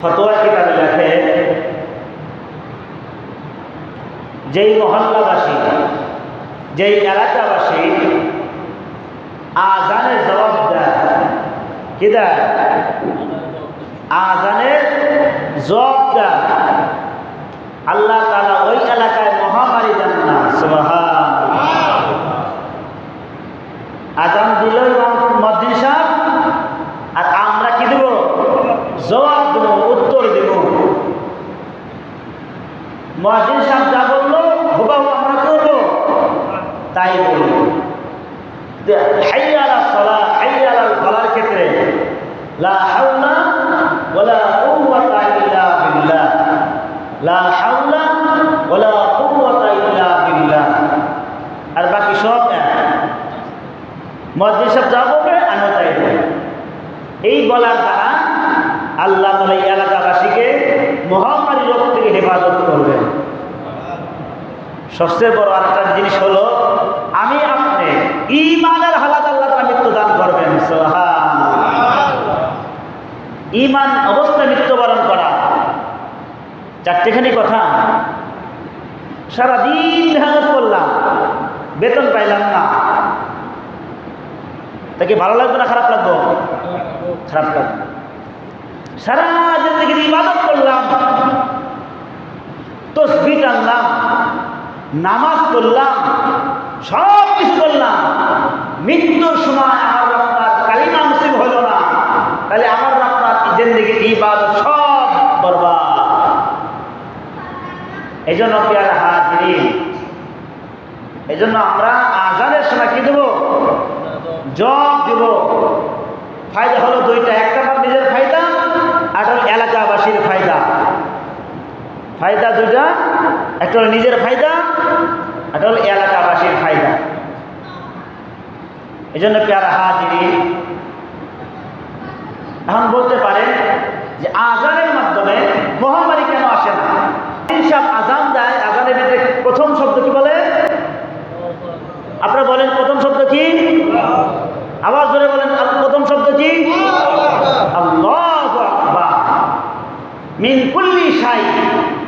ফতোয়া কিতাবে লেখে, যেই মহল্লাবাসী, যেই এলাকাবাসী আজানের জবাব দেয়, কি দেয়? আজানের জবাব দেয়। আল্লাহ তালা ওই এলাকায় মহামারী দেন না সুবহান আজান দিল মদ্দিন সাহেব আর আমরা কি দেব জবাব দেব উত্তর দেব মহাজিন সাহেব যা বলল, হুবাহু আমরা করব। তাই বলব হাইয়ালা সলা হাইয়ালা ফলার ক্ষেত্রে লা হাওলা ওয়ালা কুওয়াতা ইল্লা বিল্লাহ। লা হাওলা ওয়ালা কুওয়াতা ইল্লা বিল্লাহ। আর বাকি সব এক। মসজিদ সব যা বলবে, আমিও তাই এই বলার দ্বারা আল্লাহ তালা এলাকাবাসীকে মহামারী রোগ থেকে হেফাজত করবেন। সবচেয়ে বড় আরেকটা জিনিস হলো, আমি আপনি ইমানের হালাত আল্লাহ তালা মৃত্যু দান করবেন ইমান অবস্থায় মৃত্যুবরণ করা। চারটেখানি কথা। সারাদিন মেহনত করলাম, বেতন পাইলাম না। তাকে ভালো লাগবে না খারাপ লাগবে? খারাপ লাগবে। সারা জিন্দগি ইবাদত নামাজ পড়লাম, সব কিছু করলাম। মৃত্যুর সময় আমার আপনার কালিমা মুসিব হলো না। তাহলে আমার আপনার জিন্দগি, ইবাদত সব বরবাদ। এই জন্য পেয়ারা হাজিরি এই জন্য আমরা আজানের সময় কি দেবো? জব দেব। ফায়দা হলো দুইটা, একটা নিজের ফায়দা, আর এলাকাবাসীর ফায়দা। ফায়দা দুইটা একটা হলো নিজের ফায়দা একটা হলো এলাকাবাসীর ফায়দা। এই জন্য পেয়ারা হাজিরি এখন বলতে পারেন যে আজানের মাধ্যমে মহামারী কেন আসে না? সব আজান দেয় আজানের ভিতরে প্রথম শব্দ কি বলে? আপনারা বলেন প্রথম শব্দ কি? আবার ধরে বলেন প্রথম শব্দ কি? আল্লাহু মিন কুল্লি শাই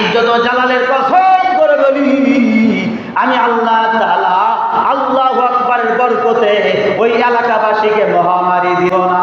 ইজ্জত ও জালালের কসম করে বলি, আমি আল্লাহ তাআলা, আল্লাহ আকবরের বরকতে ওই এলাকাবাসীকে মহামারী দিও না।